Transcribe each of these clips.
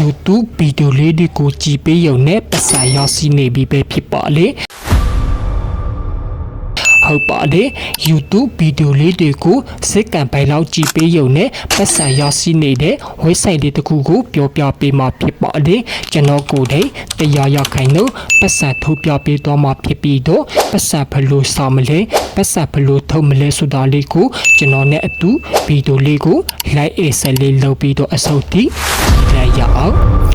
YouTube ဗီဒီယိုလေးတွေကိုကြည်ပေးရုံနဲ့ပတ်စံရောက်စီနေပြီပဲဖြစ်ပါလေ ဟုတ်ပါတယ် YouTube ဗီဒီယိုလေးတွေကိုစစ်ကံပိုင်လောက်ကြည့်ပေးရုံနဲ့ပတ်စံရရှိနေတဲ့ website လေးတစ်ခုကိုပြောပြပေးမှာဖြစ်ပါတယ်ကျွန်တော်ကိုယ်တိုင်တရားရခိုင်လို့ပတ်စံထုတ်ပြပေးသွားမှာဖြစ်ပြီးတော့ပတ်စံဘယ်လိုစာမလဲပတ်စံဘယ်လိုထုတ်မလဲဆိုတာလေးကိုကျွန်တော်နဲ့အတူဗီဒီယိုလေးကို like အစလေးလုပ်ပြီးတော့အဆုံးထိလိုက်ရအောင်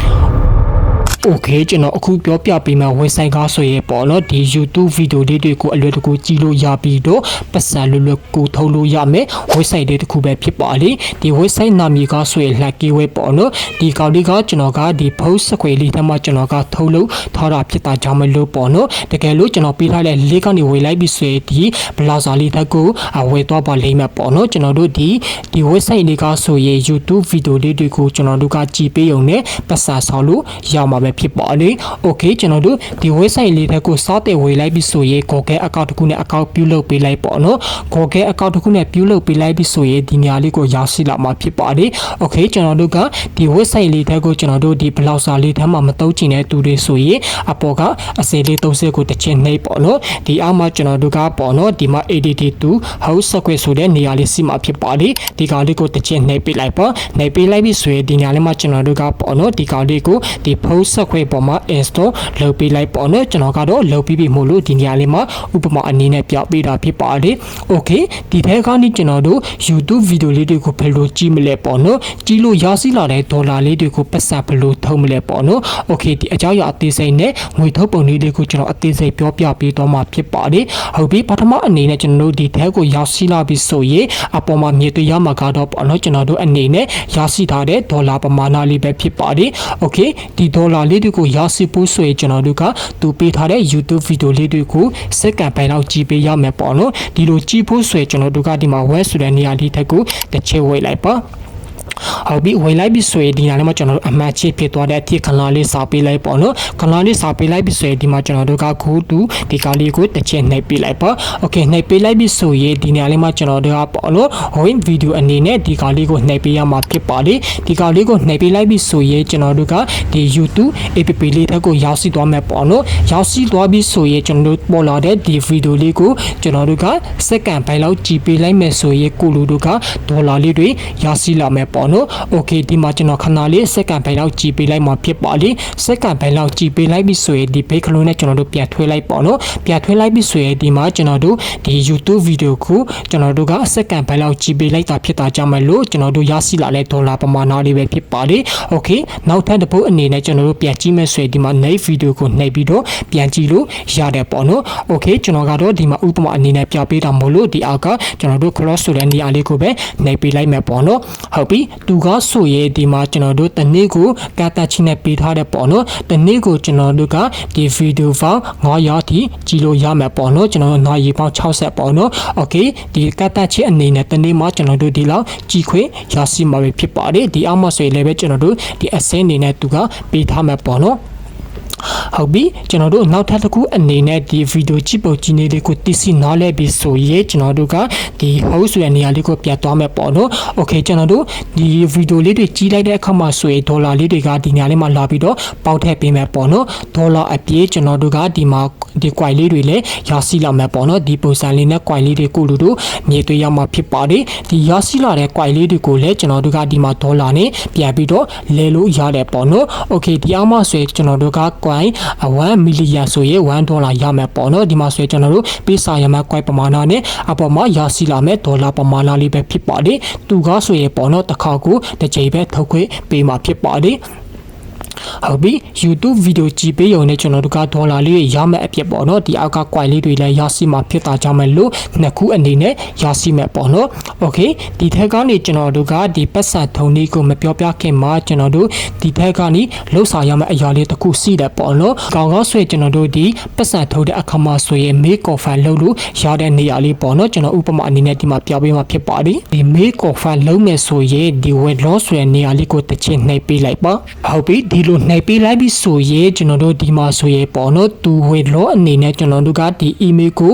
Okay ကျွန်တော်အခုပြောပြပေးမှာဝန်ဆိုင်ကားဆိုရင်ပေါ့နော်ဒီ YouTube ဗီဒီယိုလေးတွေကိုအလွယ်တကူကြည့်လို့ရပြီးတော့ပတ်စံလွယ်လွယ်ကိုထုတ်လို့ရမယ် website လေးတစ်ခုပဲဖြစ်ပါလေဒီ website နာမည်ကားဆိုရင် lucky web ပေါ့နော်ဒီကောင်လေးကကျွန်တော်ကဒီ post စခွေလေးထဲမှာကျွန်တော်ကထုတ်လို့ထားတာဖြစ်တာကြောင့်မလို့ပေါ့နော်တကယ်လို့ကျွန်တော်ပေးထားတဲ့ link ကနေဝေလိုက်ပြီးဆိုရင်ဒီ browser လေးတစ်ခုအဝယ်သွားပါလိမ့်မယ်ပေါ့နော်ကျွန်တော်တို့ဒီဒီ website လေးကဆိုရင် YouTube ဗီဒီယိုလေးတွေကိုကျွန်တော်တို့ကကြည့်ပေးရုံနဲ့ပတ်စံဆောင်လို့ရမှာပဲဖြစ်ပါလေ။ Okay ကျွန်တော်တို့ဒီ website လေးတစ်ခုစောတဲ့ဝေလိုက်ပြီးဆိုရင် Google account တစ်ခုနဲ့ account ပြုလုပ်ပေးလိုက်ပေါ့နော်။ Google account တစ်ခုနဲ့ပြုလုပ်ပေးလိုက်ပြီးဆိုရင်ဒီနေရာလေးကိုရောက်ရှိလာမှာဖြစ်ပါလေ။ Okay ကျွန်တော်တို့ကဒီ website လေးတစ်ခုကျွန်တော်တို့ဒီ browser လေးထဲမှာမသုံးချင်တဲ့သူတွေဆိုရင်အပေါ်ကအစလေး30ကိုတစ်ချက်နှိပ်ပေါ့နော်။ဒီအောက်မှာကျွန်တော်တို့ကပေါ့နော်ဒီမှာ ADT2 house software ဆိုတဲ့နေရာလေးစီမှာဖြစ်ပါလေ။ဒီကောင်လေးကိုတစ်ချက်နှိပ်ပေးလိုက်ပေါ့။နှိပ်ပေးလိုက်ပြီးဆိုရင်ဒီနေရာလေးမှာကျွန်တော်တို့ကပေါ့နော်ဒီကောင်လေးကိုဒီ post software ပေါ်မှာ install လုပ်ပေးလိုက်ပေါ့နော်ကျွန်တော်ကတော့လုပ်ပြီးပြီမို့လို့ဒီနေရာလေးမှာဥပမာအနေနဲ့ပြပေးတာဖြစ်ပါတယ် okay ဒီထဲကနေကျွန်တော်တို့ YouTube ဗီဒီယိုလေးတွေကိုဘယ်လိုကြည့်မလဲပေါ့နော်ကြည့်လို့ရရှိလာတဲ့ဒေါ်လာလေးတွေကိုပတ်စံဘယ်လိုထုတ်မလဲပေါ့နော် okay ဒီအကြောင်းအရာအသေးစိတ်နဲ့ငွေထုတ်ပုံလေးတွေကိုကျွန်တော်အသေးစိတ်ပြောပြပေးသွားမှာဖြစ်ပါတယ်ဟုတ်ပြီပထမအနေနဲ့ကျွန်တော်တို့ဒီထဲကိုရောက်ရှိလာပြီဆိုရင်အပေါ်မှာမြေတွေ့ရမှာကတော့ပေါ့နော်ကျွန်တော်တို့အနေနဲ့ရရှိထားတဲ့ဒေါ်လာပမာဏလေးပဲဖြစ်ပါတယ် okay ဒီဒေါ်လာလေးတွေကိုရရှိဖို့ဆိုရင်ကျွန်တော်တို့ကသူပေးထားတဲ့ YouTube ဗီဒီယိုလေးတွေကိုစက္ကန့်ပိုင်းလောက်ကြည့်ပေးရမယ်ပေါ့နော်ဒီလိုကြည့်ဖို့ဆိုရင်ကျွန်တော်တို့ကဒီမှာ web ဆိုတဲ့နေရာလေးထက်ကိုတစ်ချက်ဝေ့လိုက်ပါ ဟုတ်ပြီဝင်လိုက်ပြီဆိုရင်ဒီနားလေးမှာကျွန်တော်တို့အမှတ်ချဖြစ်သွားတဲ့အဖြစ်ခလာလေးစာပေးလိုက်ပေါ့နော်ခလာလေးစာပေးလိုက်ပြီဆိုရင်ဒီမှာကျွန်တော်တို့ကခုတူဒီကားလေးကိုတစ်ချက်နှိပ်ပေးလိုက်ပါโอเคနှိပ်ပေးလိုက်ပြီဆိုရင်ဒီနားလေးမှာကျွန်တော်တို့ကပေါ့နော်ဟိုဗီဒီယိုအနေနဲ့ဒီကားလေးကိုနှိပ်ပေးရမှာဖြစ်ပါလေဒီကားလေးကိုနှိပ်ပေးလိုက်ပြီဆိုရင်ကျွန်တော်တို့ကဒီ YouTube app လေးတက်ကိုရောက်စီသွားမယ်ပေါ့နော်ရောက်စီသွားပြီဆိုရင်ကျွန်တော်တို့ပေါ်လာတဲ့ဒီဗီဒီယိုလေးကိုကျွန်တော်တို့ကစက္ကန့်ပိုင်းလောက်ကြည့်ပေးလိုက်မယ်ဆိုရင်ကိုလူတို့ကဒေါ်လာလေးတွေရရှိလာမယ်ပေါ့နော် ော်နော်။ Okay ဒီမှာကျွန်တော်ခဏလေးစက္ကန့်ပိုင်းလောက်ကြည်ပေးလိုက်မှာဖြစ်ပါလိမ့်။စက္ကန့်ပိုင်းလောက်ကြည်ပေးလိုက်ပြီဆိုရင်ဒီ page လုံးနဲ့ကျွန်တော်တို့ပြန်ထွေးလိုက်ပေါ့နော်။ပြန်ထွေးလိုက်ပြီဆိုရင်ဒီမှာကျွန်တော်တို့ဒီ YouTube video ကိုကျွန်တော်တို့ကစက္ကန့်ပိုင်းလောက်ကြည်ပေးလိုက်တာဖြစ်တာကြောင့်မလို့ကျွန်တော်တို့ရရှိလာတဲ့ဒေါ်လာပမာဏလေးပဲဖြစ်ပါလိမ့်။ Okay နောက်ထပ်တစ်ပုတ်အနေနဲ့ကျွန်တော်တို့ပြန်ကြည့်မယ်ဆိုရင်ဒီမှာ next video ကိုနှိပ်ပြီးတော့ပြန်ကြည့်လို့ရတယ်ပေါ့နော်။ Okay ကျွန်တော်ကတော့ဒီမှာဥပမာအနေနဲ့ပြပေးတာမို့လို့ဒီအောက်ကကျွန်တော်တို့ cross ဆိုတဲ့နေရာလေးကိုပဲနှိပ်ပေးလိုက်မယ်ပေါ့နော်။ဟုတ်ပြီသူကဆိုရင်ဒီမှာကျွန်တော်တို့တနေ့ကိုကာတာချင်းနဲ့ပေးထားတဲ့ပေါ့နော်တနေ့ကိုကျွန်တော်တို့ကဒီဗီဒီယိုဖောင်900ထိကြည့်လို့ရမယ်ပေါ့နော်ကျွန်တော်တို့နာရီပေါင်း60ပေါ့နော်โอเคဒီကာတာချင်းအနေနဲ့တနေ့မှာကျွန်တော်တို့ဒီလောက်ကြည့်ခွင့်ရရှိမှာပဲဖြစ်ပါတယ်ဒီအောက်မှာဆိုရင်လည်းပဲကျွန်တော်တို့ဒီအစင်းအနေနဲ့သူကပေးထားမှာပေါ့နော် ဟုတ်ပြီကျွန်တော်တို့နောက်ထပ်တစ်ခုအနေနဲ့ဒီဗီဒီယိုချစ်ပုံကြီးနေလေးကိုသိစီနားလဲပြီးဆိုရင်ကျွန်တော်တို့ကဒီ host ဆိုတဲ့နေရာလေးကိုပြတ်သွားမယ်ပေါ့နော် okay ကျွန်တော်တို့ဒီဗီဒီယိုလေးတွေကြီးလိုက်တဲ့အခါမှာဆိုရင်ဒေါ်လာလေးတွေကဒီနေရာလေးမှာလာပြီးတော့ပေါက်ထည့်ပေးမယ်ပေါ့နော်ဒေါ်လာအပြည့်ကျွန်တော်တို့ကဒီမှာဒီ coin လေးတွေလည်းရရှိလာမယ်ပေါ့နော်ဒီပုံစံလေးနဲ့ coin လေးတွေကိုလူတို့မြေသွေးရမှာဖြစ်ပါတယ်ဒီရရှိလာတဲ့ coin လေးတွေကိုလည်းကျွန်တော်တို့ကဒီမှာဒေါ်လာနဲ့ပြန်ပြီးတော့လဲလို့ရတယ်ပေါ့နော် okay ဒီအမှဆိုရင်ကျွန်တော်တို့က coin 1 million ဆိုရင်1ဒေါ်လာရမယ်ပေါ့နော်ဒီမှာဆိုရင်ကျွန်တော်တို့ပေးစာရမယ် coin ပမာဏနဲ့အပေါ်မှာရရှိလာမယ်ဒေါ်လာပမာဏလေးပဲဖြစ်ပါတယ်သူကဆိုရင်ပေါ့နော်တစ်ခါကိုတစ်ချိန်ပဲထုတ်ခွင့်ပေးမှာဖြစ်ပါတယ် ဟုတ်ပြီ YouTube ဗီဒီယိုကြည့်ပေးရုံနဲ့ကျွန်တော်တို့ကဒေါ်လာလေးရမယ်အဖြစ်ပေါ့နော်ဒီအောက်က coin လေးတွေလည်းရရှိမှာဖြစ်တာကြောင့်မလို့နှစ်ခုအနေနဲ့ရရှိမယ်ပေါ့နော် Okay ဒီထက်ကနေကျွန်တော်တို့ကဒီပတ်စံထုံလေးကိုမပြောပြခင်မှာကျွန်တော်တို့ဒီထက်ကနေလှုပ်ဆောင်ရမယ့်အရာလေးတစ်ခုရှိတယ်ပေါ့နော်ကောင်းကောင်းဆိုရင်ကျွန်တော်တို့ဒီပတ်စံထုံတဲ့အခါမှာဆိုရင် make offer လုပ်လို့ရတဲ့နေရာလေးပေါ့နော်ကျွန်တော်ဥပမာအနေနဲ့ဒီမှာပြပေးမှာဖြစ်ပါတယ်ဒီ make offer လုပ်မယ်ဆိုရင်ဒီ web loss ဆိုတဲ့နေရာလေးကိုတစ်ချက်နှိပ်ပေးလိုက်ပါဟုတ်ပြီဒီလိုနှိပ်ပေးလိုက်ပြီဆိုရင်ကျွန်တော်တို့ဒီမှာဆိုရင်ပေါ့နော်သူ web loss အနေနဲ့ကျွန်တော်တို့ကဒီ email ကို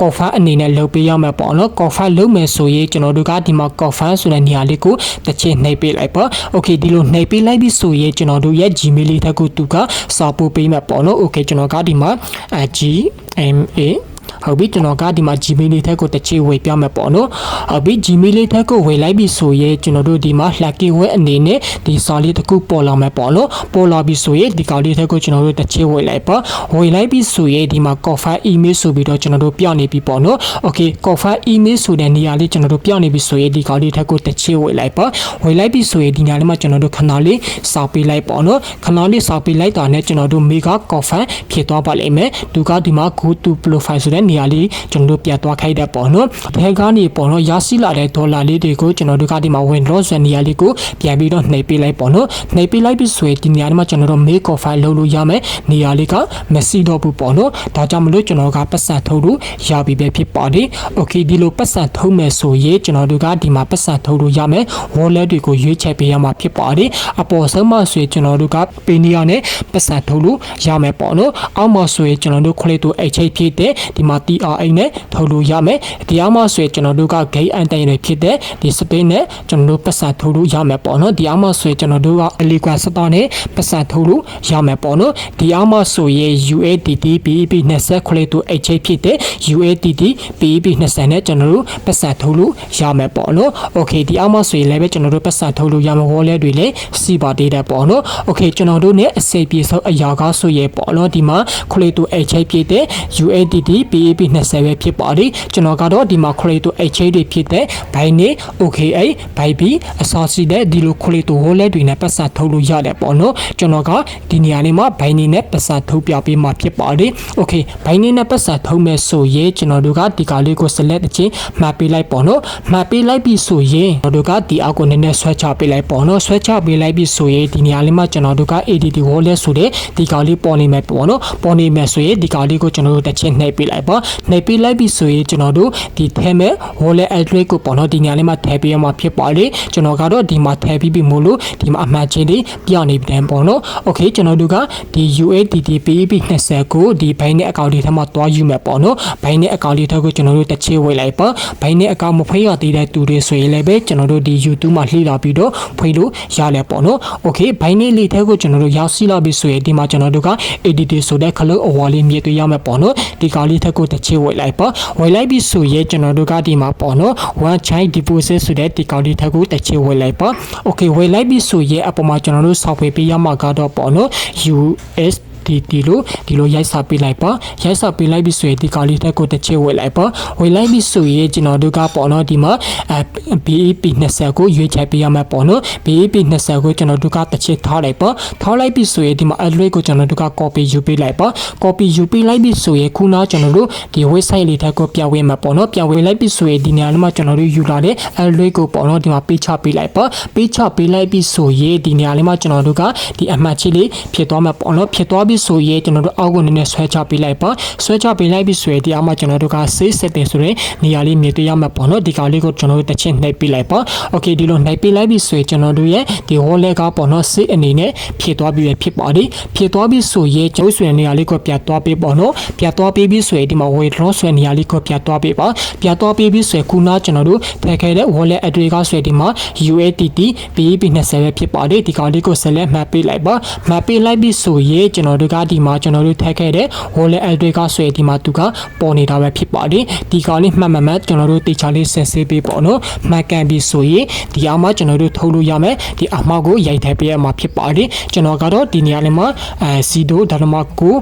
confirm အနေနဲ့လုပ်ပေးရမှာပေါ့နော် confirm လုပ်မယ်ဆိုရင်ကျွန်တော်တို့ကဒီမှာ confirm ဆိုတဲ့နေရာလေးကိုတစ်ချက်နှိပ်ပေးလိုက်ပါ okay ဒီလိုနှိပ်ပေးလိုက်ပြီဆိုရင်ကျွန်တော်တို့ရဲ့ gmail လေးထက်ကိုသူကစာပို့ပေးမှာပေါ့နော် okay ကျွန်တော်ကဒီမှာအဲ gma ဟုတ်ပြီကျွန်တော်ကဒီမှာ Gmail လေးထက်ကိုတစ်ချေဝေပြမယ်ပေါ့နော်ဟုတ်ပြီ Gmail လေးထက်ကိုဝေလိုက်ပြီဆိုရင်ကျွန်တော်တို့ဒီမှာ lucky web အနေနဲ့ဒီစာလေးတစ်ခုပေါ်လာမယ်ပေါ့နော်ပေါ်လာပြီဆိုရင်ဒီကောင်လေးထက်ကိုကျွန်တော်တို့တစ်ချေဝေလိုက်ပါဝေလိုက်ပြီဆိုရင်ဒီမှာ confirm email ဆိုပြီးတော့ကျွန်တော်တို့ပြနေပြီပေါ့နော် okay confirm email ဆိုတဲ့နေရာလေးကျွန်တော်တို့ပြနေပြီဆိုရင်ဒီကောင်လေးထက်ကိုတစ်ချေဝေလိုက်ပါဝေလိုက်ပြီဆိုရင်ဒီနေရာလေးမှာကျွန်တော်တို့ခဏလေးစာပေးလိုက်ပေါ့နော်ခဏလေးစာပေးလိုက်တာနဲ့ကျွန်တော်တို့ mega confirm ဖြစ်သွားပါလိမ့်မယ်သူကဒီမှာ go to profile ဆိုတဲ့နေရာလေးကျွန်တော်တို့ပြတ်သွားခိုက်တဲ့ပေါ့နော်ဘဲကနေပေါ့နော်ရရှိလာတဲ့ဒေါ်လာလေးတွေကိုကျွန်တော်တို့ကဒီမှာ win loss ဆိုတဲ့နေရာလေးကိုပြန်ပြီးတော့နှိပ်ပေးလိုက်ပေါ့နော်နှိပ်ပေးလိုက်ပြီဆိုရင်ဒီနေရာလေးမှာကျွန်တော်တို့ make confirm လုပ်လို့ရမယ်နေရာလေးကမရှိတော့ဘူးပေါ့နော်ဒါကြောင့်မလို့ကျွန်တော်ကပတ်စံထုတ်လို့ရပြီပဲဖြစ်ပါတယ် okay ဒီလိုပတ်စံထုတ်မယ်ဆိုရင်ကျွန်တော်တို့ကဒီမှာပတ်စံထုတ်လို့ရမယ် wallet တွေကိုရွေးချယ်ပေးရမှာဖြစ်ပါတယ်အပေါ်ဆုံးမှာဆိုရင်ကျွန်တော်တို့ကပေနီယာနဲ့ပတ်စံထုတ်လို့ရမယ်ပေါ့နော်အောက်မှာဆိုရင်ကျွန်တော်တို့ခလေးတူ HH ဖြစ်တဲ့ဒီမှာ TRA နဲ့ထုတ်လို့ရမယ်ဒီအောက်မှာဆိုရင်ကျွန်တော်တို့က gate and တိုင်တွေဖြစ်တဲ့ဒီ space နဲ့ကျွန်တော်တို့ပတ်စံထုတ်လို့ရမယ်ပေါ့နော်ဒီအောက်မှာဆိုရင်ကျွန်တော်တို့က Liquid Store နဲ့ပတ်စံထုတ်လို့ရမယ်ပေါ့နော်ဒီအောက်မှာဆိုရင် UADT BEP 20ခလေးတူ HH ဖြစ်တဲ့ UADT BEP 20နဲ့ကျွန်တော်တို့ပတ်စံထုတ်လို့ရမယ်ပေါ့နော် okay ဒီအောက်မှာဆိုရင်လည်းပဲကျွန်တော်တို့ပတ်စံထုတ်လို့ရမယ် wallet တွေလည်းစီပါသေးတယ်ပေါ့နော် okay ကျွန်တော်တို့ ਨੇ အစိပ်ပြေဆုံးအရာကားဆိုရင်ပေါ့နော်ဒီမှာခလေးတူ HH ဖြစ်တဲ့ UADT BEP 20ပဲဖြစ်ပါတယ်ကျွန်တော်ကတော့ဒီမှာခလေးတူ HH တွေဖြစ်တဲ့ Binance OKA BIB အစောစီတဲ့ဒီလိုခလေးတူ wallet တွေနဲ့ပတ်စံထုတ်လို့ရတယ်ပေါ့နော်ကျွန်တော်ကဒီနေရာလေးမှာ Binance နဲ့ပတ်စံထုတ်ပြပေးမှာဖြစ်ပါတယ် okay Binance နဲ့ပတ်စံထုတ်မယ်ဆိုရင်ကျွန်တော်တို့ကဒီကားလေးကို select တစ်ချင်းမှတ်ပေးလိုက်ပေါ့နော်မှတ်ပေးလိုက်ပြီဆိုရင်ကျွန်တော်တို့ကဒီအောက်ကိုနည်းနည်းဆွဲချပေးလိုက်ပေါ့နော်ဆွဲချပေးလိုက်ပြီဆိုရင်ဒီနေရာလေးမှာကျွန်တော်တို့က ADT wallet ဆိုတဲ့ဒီကားလေးပေါ်နေမယ်ပေါ့နော်ပေါ်နေမယ်ဆိုရင်ဒီကားလေးကိုကျွန်တော်တို့တစ်ချင်းနှိပ်ပေးလိုက်ပါနှိပ်ပေးလိုက်ပြီဆိုရင်ကျွန်တော်တို့ဒီထဲမဲ့ wallet address ကိုပေါ့နော်ဒီနေရာလေးမှာထည့်ပေးရမှာဖြစ်ပါတယ်ကျွန်တော်ကတော့ဒီမှာထည့်ပြီးပြီမို့လို့ဒီမှာအမှတ်ချင်းလေးပြနေပြန်ပေါ့နော် okay ကျွန်တော်တို့ကဒီ UADT PEP 20ကိုဒီ Binance account လေးထဲမှာတွားယူမယ်ပေါ့နော် Binance account လေးထဲကိုကျွန်တော်တို့တစ်ချေဝေလိုက်ပါ Binance account မဖွင့်ရသေးတဲ့သူတွေဆိုရင်လည်းပဲကျွန်တော်တို့ဒီ YouTube မှာလှည့်လာပြီးတော့ဖွင့်လို့ရလဲပေါ့နော် okay Binance လေးထဲကိုကျွန်တော်တို့ရောက်စီလာပြီဆိုရင်ဒီမှာကျွန်တော်တို့က ADT ဆိုတဲ့ color award လေးမြည့်တွေ့ရမယ်ပေါ့နော်ဒီကောင်လေးထက်ကိုတစ်ချေဝေလိုက်ပါဝေလိုက်ပြီဆိုရင်ကျွန်တော်တို့ကဒီမှာပေါ့နော် one child deposit ဆိုတဲ့ဒီကောင်လေးထက်ကိုတစ်ချေဝေလိုက်ပါ okay ဝေလိုက်ပြီဆိုရင်အပေါ်မှာကျွန်တော်တို့ software ပေးရမှာကတော့ပေါ့နော် US ဒီဒီလိုဒီလိုရိုက်စာပေးလိုက်ပါရိုက်စာပေးလိုက်ပြီဆိုရင်ဒီကားလေးတက်ကိုတစ်ချက်ဝယ်လိုက်ပါဝယ်လိုက်ပြီဆိုရင်ကျွန်တော်တို့ကပေါ့နော်ဒီမှာအဲ BEP 20ကိုရွေးချယ်ပေးရမှာပေါ့နော် BEP 20ကိုကျွန်တော်တို့ကတစ်ချက်ထားလိုက်ပါထားလိုက်ပြီဆိုရင်ဒီမှာ address ကိုကျွန်တော်တို့က copy ယူပေးလိုက်ပါ copy ယူပေးလိုက်ပြီဆိုရင်ခုနကျွန်တော်တို့ဒီ website လေးတက်ကိုပြဝေးမှာပေါ့နော်ပြဝေးလိုက်ပြီဆိုရင်ဒီနေရာလေးမှာကျွန်တော်တို့ယူလာတဲ့ address ကိုပေါ့နော်ဒီမှာပေးချပေးလိုက်ပါပေးချပေးလိုက်ပြီဆိုရင်ဒီနေရာလေးမှာကျွန်တော်တို့ကဒီအမှတ်ချင်းလေးဖြစ်သွားမှာပေါ့နော်ဖြစ်သွားပြီဆိုရင်ကျွန်တော်တို့အောက်ကိုနည်းနည်းဆွဲချပေးလိုက်ပါဆွဲချပေးလိုက်ပြီဆိုရင်ဒီအောက်မှာကျွန်တော်တို့က save setting ဆိုတဲ့နေရာလေးမြင်တွေ့ရမှာပေါ့နော်ဒီကောင်လေးကိုကျွန်တော်တို့တစ်ချက်နှိပ်ပေးလိုက်ပါ okay ဒီလိုနှိပ်ပေးလိုက်ပြီဆိုရင်ကျွန်တော်တို့ရဲ့ဒီ wallet ကပေါ့နော် save အနေနဲ့ဖြစ်သွားပြီပဲဖြစ်ပါတယ်ဖြစ်သွားပြီဆိုရင်ကျွန်တော်ဆွေနေရာလေးကိုပြတ်သွားပေးပေါ့နော်ပြတ်သွားပေးပြီဆိုရင်ဒီမှာ withdraw ဆွေနေရာလေးကိုပြတ်သွားပေးပါပြတ်သွားပေးပြီဆိုရင်ခုနကျွန်တော်တို့ထည့်ခဲ့တဲ့ wallet address ကဆိုရင်ဒီမှာ UATT BEP 20 ပဲဖြစ်ပါတယ်ဒီကောင်လေးကို select မှတ်ပေးလိုက်ပါမှတ်ပေးလိုက်ပြီဆိုရင်ကျွန်တော်တို့ကဒီမှာကျွန်တော်တို့ထည့်ခဲ့တဲ့ wallet address ကဆိုရင်ဒီမှာသူကပေါ်နေတာပဲဖြစ်ပါတယ်ဒီကောင်လေးမှတ်မှတ်မှတ်ကျွန်တော်တို့တေချာလေးဆက်ဆေးပေးပေါ့နော်မှတ်ကန်ပြီဆိုရင်ဒီအောင်မှကျွန်တော်တို့ထုတ်လို့ရမယ်ဒီအမှားကိုရိုက်ထည့်ပေးရမှာဖြစ်ပါတယ်ကျွန်တော်ကတော့ဒီနေရာလေးမှာအဲစီဒိုဒါနမကို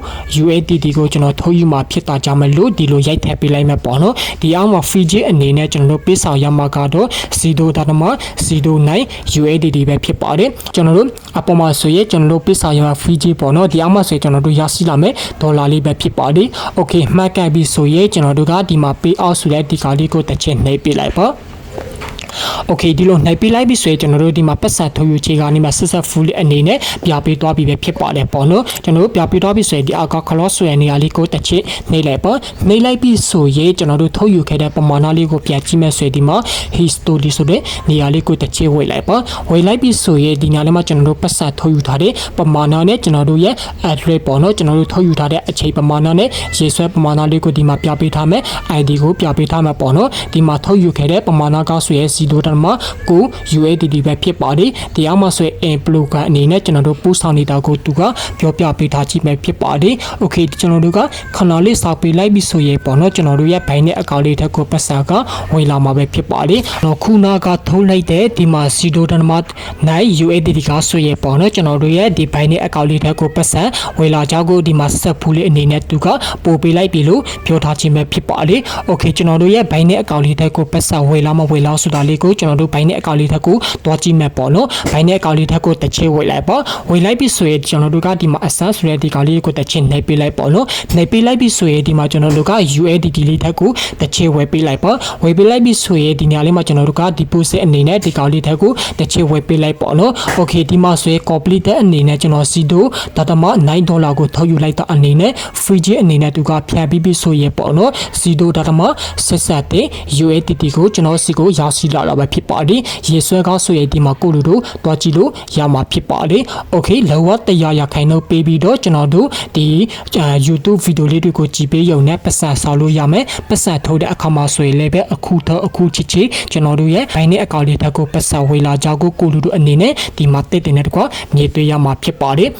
UATT ကိုကျွန်တော်ထုတ်ယူမှာဖြစ်တာကြောင့်မလို့ဒီလိုရိုက်ထည့်ပေးလိုက်မယ်ပေါ့နော်ဒီအောင်မှာ Fiji အနေနဲ့ကျွန်တော်တို့ပေးဆောင်ရမှာကတော့စီဒိုဒါနမစီဒို9 UATT ပဲဖြစ်ပါတယ်ကျွန်တော်တို့အပေါ်မှာဆိုရင်ကျွန်တော်တို့ပေးဆောင်ရမှာ Fiji ပေါ့နော်ဒီအောင်မှာဆိုရင်ကျွန်တော်တို့ရရှိလာမယ်ဒေါ်လာလေးပဲဖြစ်ပါတယ် okay မှတ်ကန်ပြီဆိုရင်ကျွန်တော်တို့ကဒီမှာ pay out ဆိုတဲ့ဒီကားလေးကိုတစ်ချက်နှိပ်ပေးလိုက်ပါ โอเคဒီလိုနှိုက်ပေးလိုက်ပြီဆိုရင်ကျွန်တော်တို့ဒီမှာပတ်စံထုတ်ယူချေကနေမှာ successfully အနေနဲ့ပြပေးသွားပြီပဲဖြစ်ပါတယ်ပေါ့နော်ကျွန်တော်တို့ပြပေးသွားပြီဆိုရင်ဒီအကာခလော့ဆိုရနေရာလေးကိုတစ်ချက်နှိပ်လိုက်ပေါ့နှိပ်လိုက်ပြီဆိုရင်ကျွန်တော်တို့ထုတ်ယူခဲ့တဲ့ပမာဏလေးကိုပြန်ကြည့်မယ်ဆိုရင်ဒီမှာ history ဆိုတဲ့နေရာလေးကိုတစ်ချက်ဝေလိုက်ပေါ့ဝေလိုက်ပြီဆိုရင်ဒီနေရာလေးမှာကျွန်တော်တို့ပတ်စံထုတ်ယူထားတဲ့ပမာဏနဲ့ကျွန်တော်တို့ရဲ့ address ပေါ့နော်ကျွန်တော်တို့ထုတ်ယူထားတဲ့အချိန်ပမာဏနဲ့ရေဆွဲပမာဏလေးကိုဒီမှာပြပေးထားမယ် ID ကိုပြပေးထားမှာပေါ့နော်ဒီမှာထုတ်ယူခဲ့တဲ့ပမာဏကောက် ဆိုရဲ0.9 UADD ပဲဖြစ်ပါတယ်တရားမှာဆိုရင် employer အနေနဲ့ကျွန်တော်တို့ပို့ဆောင်နေတာကိုသူကပြောပြပေးထားကြည့်မယ်ဖြစ်ပါတယ် okay ကျွန်တော်တို့ကခဏလေးစောက်ပေးလိုက်ပြီဆိုရင်ပေါ့နော်ကျွန်တော်တို့ရဲ့ဘိုင်းနဲ့အကောင့်လေးထက်ကိုပတ်စာကဝင်လာမှာပဲဖြစ်ပါတယ်တော့ခုနကထုတ်လိုက်တဲ့ဒီမှာ0.9 UADD ကဆိုရင်ပေါ့နော်ကျွန်တော်တို့ရဲ့ဒီဘိုင်းနဲ့အကောင့်လေးထက်ကိုပတ်စာဝင်လာကြောင်းကိုဒီမှာဆက်ဖူးလေးအနေနဲ့သူကပို့ပေးလိုက်ပြီလို့ပြောထားခြင်းပဲဖြစ်ပါတယ် okay ကျွန်တော်တို့ရဲ့ဘိုင်းနဲ့အကောင့်လေးထက်ကိုပတ်စာဝင်လာမဝင်လာဆိုတာလေးကိုကျွန်တော်တို့ဘိုင်းနဲ့အကောင့်လေးထက်ကိုတွားကြည့်မယ်ပေါ့နော်ဘိုင်းနဲ့အကောင့်လေးထက်ကိုတစ်ချေဝင်လိုက်ပေါ့ဝင်လိုက်ပြီဆိုရင်ကျွန်တော်တို့ကဒီမှာအဆန်းဆိုတဲ့ဒီကောင်လေးကိုတစ်ချေနှိပ်ပေးလိုက်ပေါ့နော်နှိပ်ပေးလိုက်ပြီဆိုရင်ဒီမှာကျွန်တော်တို့က UADD လေးထက်ကိုတစ်ချေဝယ်ပေးလိုက်ပေါ့ဝယ်ပေးလိုက်ပြီဆိုရင်ဒီနေရာလေးမှာကျွန်တော်တို့က deposit အနေနဲ့ဒီကောင်လေးထက်ကိုတစ်ချေဝယ်ပေးလိုက်ပေါ့နော် okay ဒီမှာဆိုရင် complete အနေနဲ့ကျွန်တော်စီဒိုဒါတမ9ဒေါ်လာကိုထုတ်ယူလိုက်တာအနေနဲ့ free ကြီးအနေနဲ့သူကဖြန့်ပြီးပြီဆိုရင်ပေါ့နော်စီဒိုဒါတမဆက်ဆက်တဲ့ UADD ကိုကျွန်တော်စီကိုရောက်ရှိလာတာပဲဖြစ်ပါတယ်ရေဆွဲကောင်းဆိုရင်ဒီမှာကိုလူတို့တွားကြည့်လို့ရမှာဖြစ်ပါတယ် okay လောကတရားရခိုင်တော့ပေးပြီးတော့ကျွန်တော်တို့ဒီအာ YouTube ဗီဒီယိုလေးတွေကိုကြည့်ပေးရုံနဲ့ပတ်စံဆောက်လို့ရမယ်ပတ်စံထုတ်တဲ့အခါမှာဆိုရင်လည်းပဲအခုတော့အခုချစ်ချစ်ကျွန်တော်တို့ရဲ့ဘိုင်းနဲ့အကောင့်လေးတက်ကိုပတ်စံဝေလာကြကိုကိုလူတို့အနေနဲ့ဒီမှာတက်တင်တဲ့တကွမြေတွေ့ရမှာဖြစ်ပါတယ်